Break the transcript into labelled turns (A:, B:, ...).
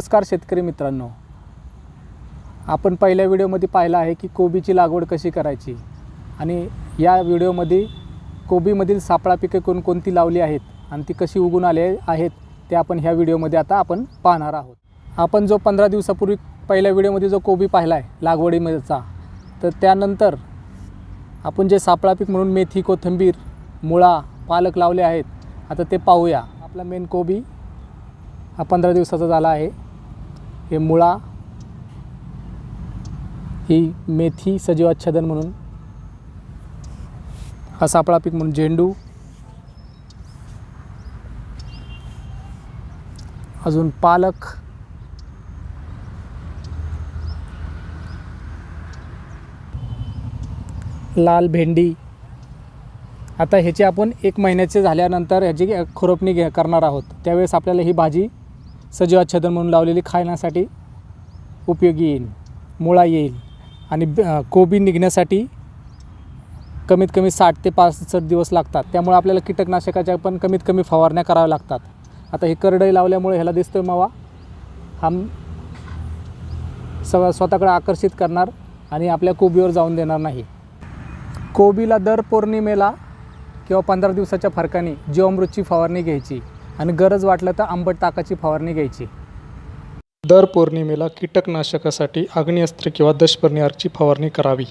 A: नमस्कार शेतकरी मित्रांनो. आपण पहिल्या व्हिडिओमध्ये पाहिलं आहे की कोबीची लागवड कशी करायची आणि या व्हिडिओमध्ये कोबीमधील सापळा पिके कोणकोणती लावली आहेत आणि ती कशी उगून आले आहेत ते आपण ह्या व्हिडिओमध्ये आता आपण पाहणार आहोत. आपण जो पंधरा दिवसापूर्वी पहिल्या व्हिडिओमध्ये जो कोबी पाहिला आहे लागवडीमध्येचा तर त्यानंतर आपण जे सापळा पीक म्हणून मेथी कोथिंबीर मुळा पालक लावले आहेत. आता ते पाहूया. आपला मेन कोबी हा पंधरा दिवसाचा झाला आहे. हे मुळा ही मेथी सजीवाच्छादन म्हणून हा सापळा पीक म्हणून झेंडू अजून पालक लाल भेंडी. आता ह्याची आपण एक महिन्याचे झाल्यानंतर ह्याची खुरपणी घे करणार आहोत. त्यावेळेस आपल्याला ही भाजी सजीवाच्छादन म्हणून लावलेली खाण्यासाठी उपयोगी येईल मुळा येईल आणि कोबी निघण्यासाठी कमीत कमी साठ ते पासष्ट दिवस लागतात. त्यामुळे आपल्याला कीटकनाशकाच्या पण कमीत कमी फवारण्या कराव्या लागतात. आता हे करडई लावल्यामुळे ह्याला दिसतोय मावा. हा स सगळं स्वतःकडे आकर्षित करणार आणि आपल्या कोबीवर जाऊन देणार नाही. कोबीला दर पौर्णिमेला किंवा पंधरा दिवसाच्या फरकाने जीवामृतची फवारणी घ्यायची. आणि गरज वाटलं तर आंबट ताकाची फवारणी घ्यायची.
B: दर पौर्णिमेला कीटकनाशकासाठी आग्नेयास्त्र किंवा दशपर्णी अर्कची फवारणी करावी.